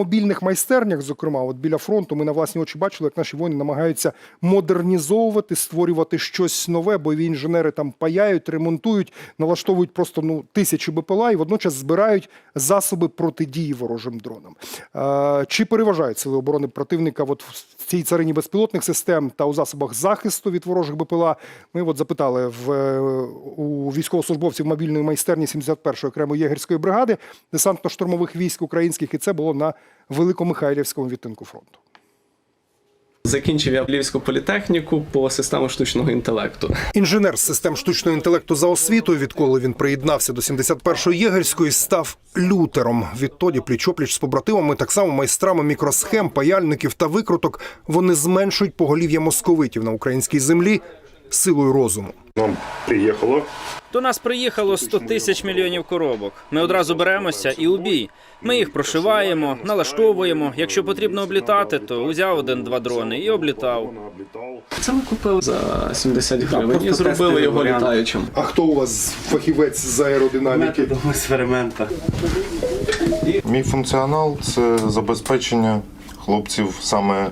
мобільних майстернях, зокрема, от біля фронту, ми на власні очі бачили, як наші воїни намагаються модернізовувати, створювати щось нове. Бойові інженери там паяють, ремонтують, налаштовують просто ну тисячі БПЛА і водночас збирають засоби протидії ворожим дронам. Е, чи переважають сили оборони противника от в цій царині безпілотних систем та у засобах захисту від ворожих БПЛА? Ми от запитали в у військовослужбовців мобільної майстерні 71-ї окремої єгерської бригади десантно-штурмових військ українських, і це було на Великомихайлівському відтинку фронту. Закінчив я Львівську політехніку по системах штучного інтелекту. Інженер з систем штучного інтелекту за освітою, відколи він приєднався до 71-ї єгерської, став лютером. Відтоді пліч-опліч з побратимами, так само майстрами мікросхем, паяльників та викруток, вони зменшують поголів'я московитів на українській землі силою розуму. Нам приїхало. До нас приїхало 100 тисяч мільйонів коробок. Ми одразу беремося і у бій. Ми їх прошиваємо, налаштовуємо. Якщо потрібно облітати, то узяв один-два дрони і облітав. Це ми купили за 70 гривень і зробили його літаючим. А хто у вас фахівець з аеродинаміки? експеримента. Мій функціонал це забезпечення хлопців саме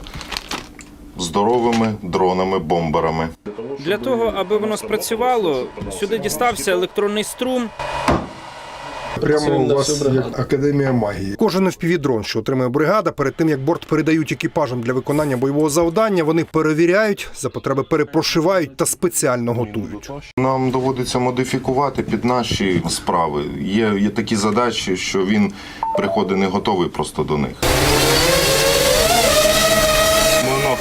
здоровими дронами, бомберами. Для того, аби воно спрацювало, сюди дістався електронний струм. Прямо у вас як академія магії. Кожен FPV-дрон, що отримує бригада, перед тим як борт передають екіпажам для виконання бойового завдання, вони перевіряють, за потреби перепрошивають та спеціально готують. Нам доводиться модифікувати під наші справи. Є, є такі задачі, що він приходить не готовий просто до них.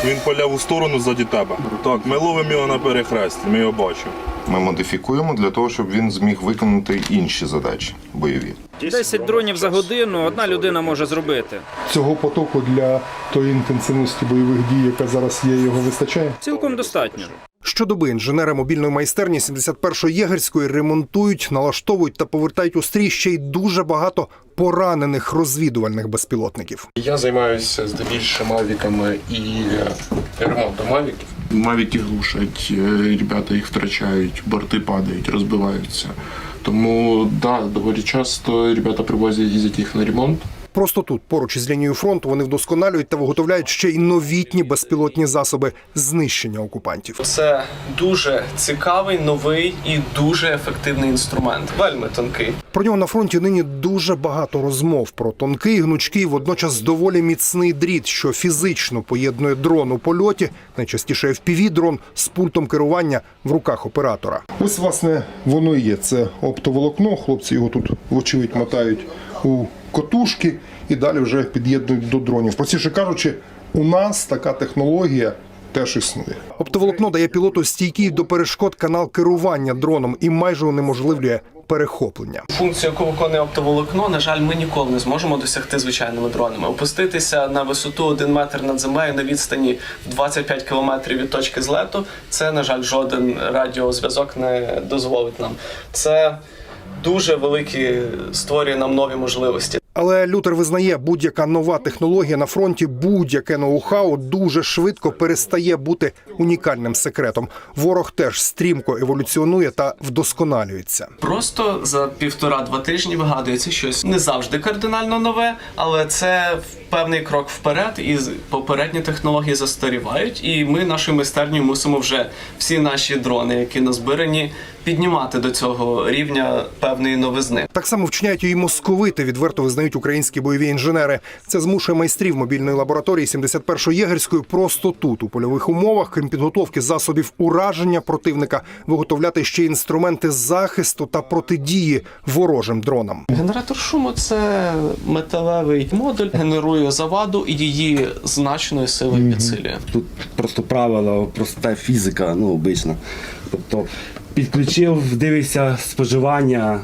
Він поляв у сторону ззаді тебе. Так, ми ловимо його на перехресті, ми його бачимо. Ми модифікуємо для того, щоб він зміг виконати інші задачі бойові. 10 дронів за годину одна людина може зробити. Цього потоку для тої інтенсивності бойових дій, яка зараз є, його вистачає. Цілком достатньо. Щодоби інженери мобільної майстерні 71-ї єгерської ремонтують, налаштовують та повертають у стрій ще й дуже багато поранених розвідувальних безпілотників. Я займаюся здебільшого мавіками і е, ремонтом мавіків. Мавіки глушать, е, ребята їх втрачають, борти падають, розбиваються. Тому да, доволі часто ребята привозять їздять їх на ремонт. Просто тут, поруч із лінією фронту, вони вдосконалюють та виготовляють ще й новітні безпілотні засоби знищення окупантів. Це дуже цікавий, новий і дуже ефективний інструмент. Вельми тонкий. Про нього на фронті нині дуже багато розмов про тонкий, гнучкий, водночас доволі міцний дріт, що фізично поєднує дрон у польоті, найчастіше FPV-дрон з пультом керування в руках оператора. Ось власне воно і є. Це оптоволокно. Хлопці його тут вочевидь мотають у котушки і далі вже під'єднують до дронів. Простіше кажучи, у нас така технологія. Теж існує. Оптоволокно дає пілоту стійкий до перешкод канал керування дроном і майже унеможливлює перехоплення. Функцію, яку виконує оптоволокно, на жаль, ми ніколи не зможемо досягти звичайними дронами. Опуститися на висоту 1 метр над землею на відстані в 25 кілометрів від точки злету. Це, на жаль, жоден радіозв'язок не дозволить нам. Це дуже великі створює нам нові можливості. Але Лютер визнає, будь-яка нова технологія на фронті, будь-яке ноу-хау дуже швидко перестає бути унікальним секретом. Ворог теж стрімко еволюціонує та вдосконалюється. Просто за півтора-два тижні вигадується щось не завжди кардинально нове, але це певний крок вперед, і попередні технології застарівають. І ми нашою майстернею мусимо вже всі наші дрони, які назбирані, піднімати до цього рівня певної новизни. Так само вчиняють і московити, відверто визнають українські бойові інженери. Це змушує майстрів мобільної лабораторії 71-ї єгерської просто тут, у польових умовах, крім підготовки засобів ураження противника, виготовляти ще інструменти захисту та протидії ворожим дронам. Генератор шуму це металевий модуль, генерує заваду і її значною силою підсилює. Тут просто правило, проста фізика, ну, обична. Тобто підключив, дивишся споживання,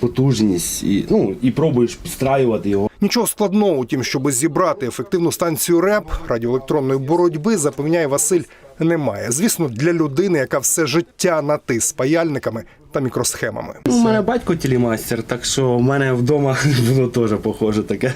потужність і, ну, і пробуєш підстраювати його. Нічого складного у тім, щоб зібрати ефективну станцію РЕП радіоелектронної боротьби, запевняє Василь, немає. Звісно, для людини, яка все життя на ти з паяльниками та мікросхемами. Ну, у мене батько тілімастер, так що в мене вдома воно теж похоже таке.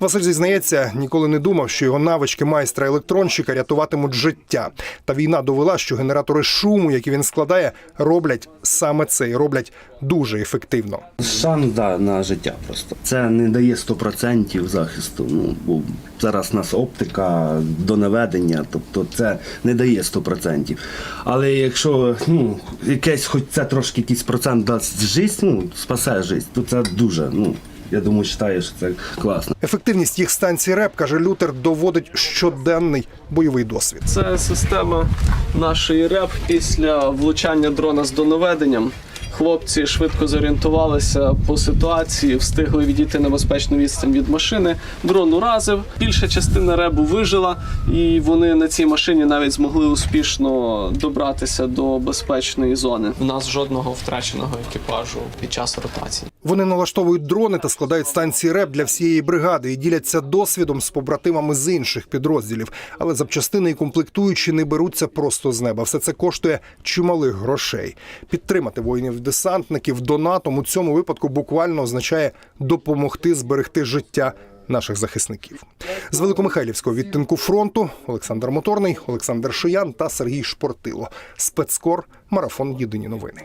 Василь зізнається, ніколи не думав, що його навички майстра електронщика рятуватимуть життя. Та війна довела, що генератори шуму, які він складає, роблять саме це і роблять дуже ефективно. Шанс да, на життя просто це не дає 100% захисту. Ну бо зараз у нас оптика до наведення, тобто це не дає 100%. Але якщо ну якесь, хоч це трошки якісь 30% дасть життя, ну, спасає життя, то це дуже. ну, я думаю, вважаю, що це класно. Ефективність їх станції РЕП, каже Лютер, доводить щоденний бойовий досвід. Це система нашої РЕП після влучання дрона з доноведенням. Хлопці швидко зорієнтувалися по ситуації, встигли відійти на безпечну відстань від машини. Дрон уразив. Більша частина ребу вижила, і вони на цій машині навіть змогли успішно добратися до безпечної зони. У нас жодного втраченого екіпажу під час ротації. Вони налаштовують дрони та складають станції РЕП для всієї бригади і діляться досвідом з побратимами з інших підрозділів. Але запчастини і комплектуючі не беруться просто з неба. Все це коштує чималих грошей. Підтримати воїнів-десантників донатом у цьому випадку буквально означає допомогти зберегти життя. Наших захисників з Великомихайлівського відтинку фронту Олександр Моторний, Олександр Шиян та Сергій Шпортило. Спецкор марафон Єдині новини.